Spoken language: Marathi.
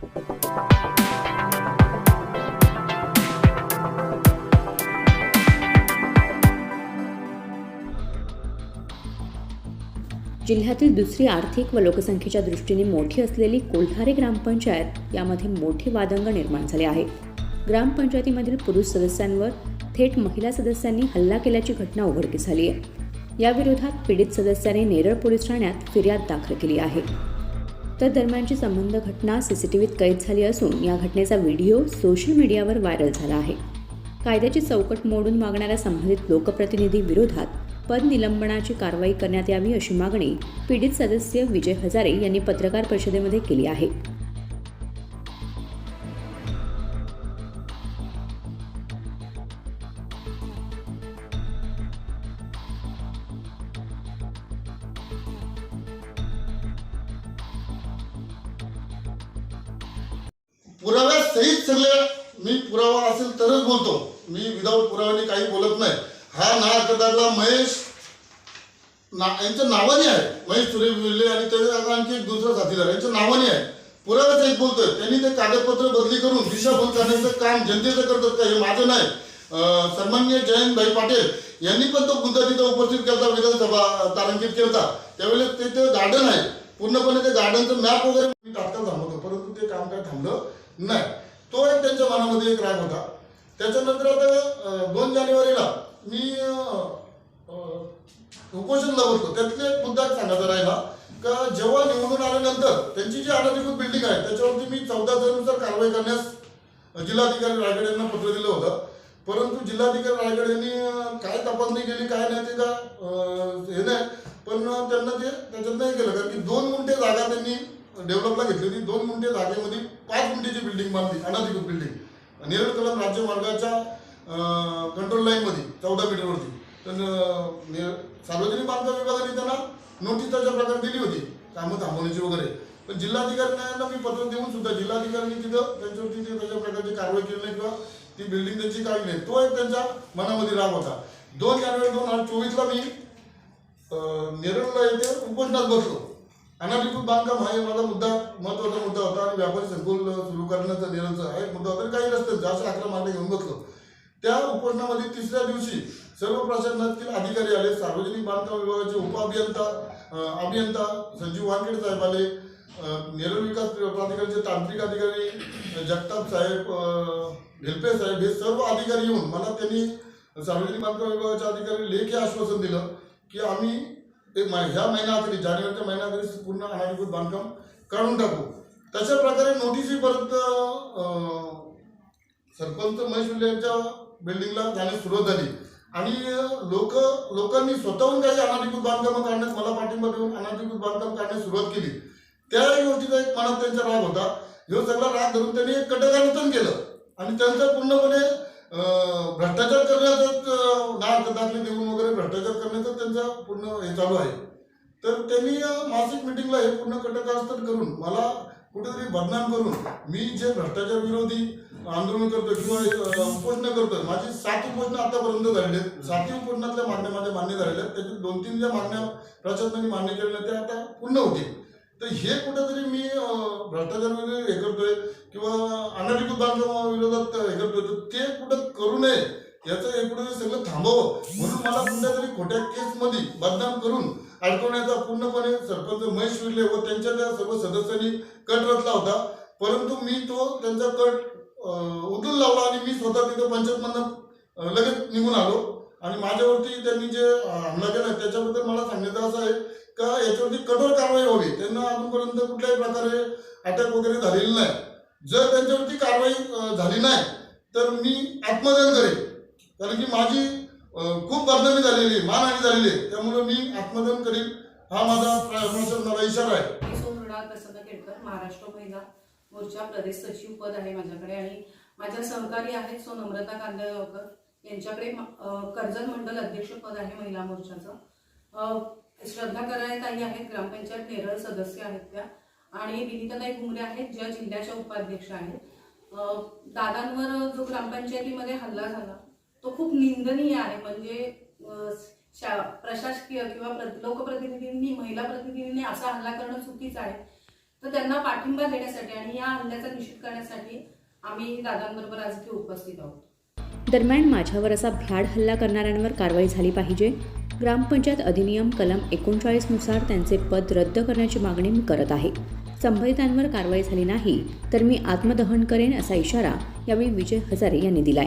जिल्ह्यातील दुसरी आर्थिक व लोकसंख्येच्या दृष्टीने मोठी असलेली कोल्हारे ग्रामपंचायत यामध्ये मोठे वादंग निर्माण झाले आहे. ग्रामपंचायतीमधील पुरुष सदस्यांवर थेट महिला सदस्यांनी हल्ला केल्याची घटना उघडकीस झाली आहे याविरोधात पीडित सदस्याने नेरळ पोलीस ठाण्यात फिर्याद दाखल केली आहे. तर दरम्यानची संबंध घटना सीसीटीव्हीत कैद झाली असून या घटनेचा व्हिडिओ सोशल मीडियावर व्हायरल झाला आहे. कायद्याची चौकट मोडून मागणाऱ्या संबंधित लोकप्रतिनिधी विरोधात पद निलंबनाची कारवाई करण्यात यावी अशी मागणी पीडित सदस्य विजय हजारे यांनी पत्रकार परिषदेमध्ये केली आहे. पुराव्यासहित सगळे मी पुरावा असेल तरच बोलतो. मी विदाऊट पुराव्याने काही बोलत नाही. हा ना अर्जदारला महेश ना यांचं नावाने आहे. महेश सुरेश विले आणि त्याच्या आणखी एक दुसरा साथीदार यांचं नावाने आहे. पुराव्यासहित बोलतोय. त्यांनी ते कागदपत्र बदली करून दिशाभूल करण्याचं काम जनतेचं करतात का हे माझं नाही. सन्मान्य जयंत जयंतभाई पाटील यांनी पण तो मुद्दा तिथं उपस्थित केला विधानसभा तारांकित केला त्यावेळेस ते ते गार्डन आहे. पूर्णपणे ते गार्डनचं मॅप वगैरे मी तात्काळ थांबवतो परंतु ते काम काय थांबलं नाही. तो एक त्यांच्या मनामध्ये एक राग होता. त्याच्यानंतर आता दोन जानेवारीला मी अं, अं, उपोषणला बसलो. त्यातले एक मुद्दा सांगायचा राहिला का जेव्हा निवडून आल्यानंतर त्यांची जी अनधिकृत बिल्डिंग आहे त्याच्यावरती मी चौदा जणांनुसार कारवाई करण्यास जिल्हाधिकारी रायगड यांना पत्र दिलं होतं. परंतु जिल्हाधिकारी रायगड यांनी काय तपासणी केली काय नाही ते का अं, त्यांना ते त्याच्यात नाही केलं. कारण की दोन गुंठे जागा त्यांनी डेव्हलपला घेतली होती. दोन गुंठे जागेमध्ये पाच गुंठेची बिल्डिंग बांधली. अनधिकृत बिल्डिंग नेरळ कलम राज्य मार्गाच्या कंट्रोल लाईनमध्ये चौदा मीटरवरती तर सार्वजनिक बांधकाम विभागाने त्यांना नोटीस त्याच्या प्रकारे दिली होती. कामं थांबवण्याची वगैरे. पण जिल्हाधिकाऱ्यांना मी पत्र देऊन सुद्धा जिल्हाधिकाऱ्यांनी तिथं त्यांच्यावरती ते त्याच्या प्रकारची कारवाई केली नाही किंवा ती बिल्डिंग त्यांची काढली नाही. तो एक त्यांच्या मनामध्ये राग होता. दोन जानेवारी दोन हजार चोवीसला मी नेरळला येथे उपोषणात बसलो. अनाधिकृत बांधकाम हा माझा मुद्दा महत्त्वाचा मुद्दा होता आणि व्यापारी संकुल सुरू करण्याचा नेरळचा हा एक मुद्दा होता. आणि काही रस्ते जास्त अकरा मार्ग घेऊन बसलो. त्या उपोषणामध्ये तिसऱ्या दिवशी सर्व प्रशासनातील अधिकारी आले. सार्वजनिक बांधकाम विभागाचे उपअभियंता अभियंता संजीव वानखेडे साहेब आले. नेरळ विकास प्राधिकरणाचे तांत्रिक अधिकारी जगताप साहेब अं, साहेब हे सर्व अधिकारी येऊन मला त्यांनी सार्वजनिक बांधकाम विभागाच्या अधिकारी लेखी आश्वासन दिलं. की आम्ही एक मै- ह्या तरी जानेवारीच्या महिन्याअखेरीस पूर्ण अनाधिकृत बांधकाम काढून टाकू. तशा प्रकारे नोटीसही परत सरपंच महेश विले यांच्या बिल्डिंगला जाण्यास सुरुवात झाली. आणि लोक लोकांनी स्वतःहून काही अनाधिकृत बांधकामं काढण्यास मला पाठिंबा देऊन अनाधिकृत बांधकाम काढण्यास सुरुवात केली. त्या गोष्टीचा एक मनात त्यांचा राग होता. ह्यो सगळा राग धरून त्यांनी एक कटकारतन केलं. आणि त्यांचं पूर्णपणे भ्रष्टाचार करण्याचा नाव दाखले देऊन वगैरे भ्रष्टाचार त्यांचा पूर्ण हे चालू आहे. तर त्यांनी अं, मासिक मिटिंगला हे पूर्ण कटकारस्थान करून मला कुठेतरी बदनाम करून मी जे भ्रष्टाचार विरोधी आंदोलन करतो किंवा अं, उपोषण करतोय माझी सात उपोषणं आतापर्यंत झालेली आहेत. सातही उपोषणातल्या मागण्या माझ्या मान्य झालेल्या आहेत. त्याची दोन तीन ज्या मागण्या प्रशासनाने मान्य केलेल्या त्या आता पूर्ण होतील. तर हे कुठेतरी मी भ्रष्टाचार विरोधी हे करतोय किंवा अनाधिकृत बांधकाम विरोधात हे करतोय तर ते कुठं करू नये याचं हे कुठेतरी सगळं थांबवं म्हणून मला कुठल्या तरी खोट्या केसमध्ये बदनाम करून अडकवण्याचा पूर्णपणे सरपंच महेश विर्ले व त्यांच्या त्या सर्व सदस्यांनी कट रचला होता. परंतु मी तो त्यांचा कट उचलून लावला आणि मी स्वतः तिथं पंचायतमधनं लगेच निघून आलो. आणि माझ्यावरती त्यांनी जे अं, हमला केला त्याच्याबद्दल मला सांगितलं असं आहे का याच्यावरती कठोर कारवाई व्हावी. त्यांना अजूनपर्यंत कुठल्याही प्रकारे अटक वगैरे झालेली नाही. जर त्यांच्यावरती कारवाई झाली नाही तर मी आत्मदान करेन. कारण की माझी खूप बदनामी झालेली मानहानी झालेली आहे. त्यामुळे मी आत्मदान करीन. हा माझा प्रशासनाला इशारा आहे. प्रसन्न केळकर महाराष्ट्र महिला मोर्चा प्रदेश सचिव पद आहे माझ्याकडे आणि माझ्या सहकारी आहेत सो नम्रता कांदळगावकर. यांच्याकडे कर्जत मंडल अध्यक्ष पद आहे महिला मोर्चाचं. श्रद्धा श्रद्धा करायताई आहेत ग्रामपंचायत नेरळ सदस्य आहेत त्या. आणि विनिताताई घुमरे आहेत ज्या जिल्ह्याच्या उपाध्यक्ष आहेत. दादांवर जो ग्रामपंचायतीमध्ये हल्ला झाला तो खूप निंदनीय आहे. म्हणजे शा- प्रशासकीय किंवा प्र- लोकप्रतिनिधींनी महिला प्रतिनिधींनी असा हल्ला करणं चुकीचं आहे. तर त्यांना पाठिंबा देण्यासाठी आणि या हल्ल्याचा निषेध करण्यासाठी आम्ही दादांबरोबर आज इथे उपस्थित आहोत. दरम्यान माझ्यावर असा भ्याड हल्ला करणाऱ्यांवर कारवाई झाली पाहिजे. ग्रामपंचायत अधिनियम कलम एकोणचाळीसनुसार त्यांचे पद रद्द करण्याची मागणी मी करत आहे. संबंधितांवर कारवाई झाली नाही तर मी आत्मदहन करेन असा इशारा यावेळी विजय हजारे यांनी दिलाय.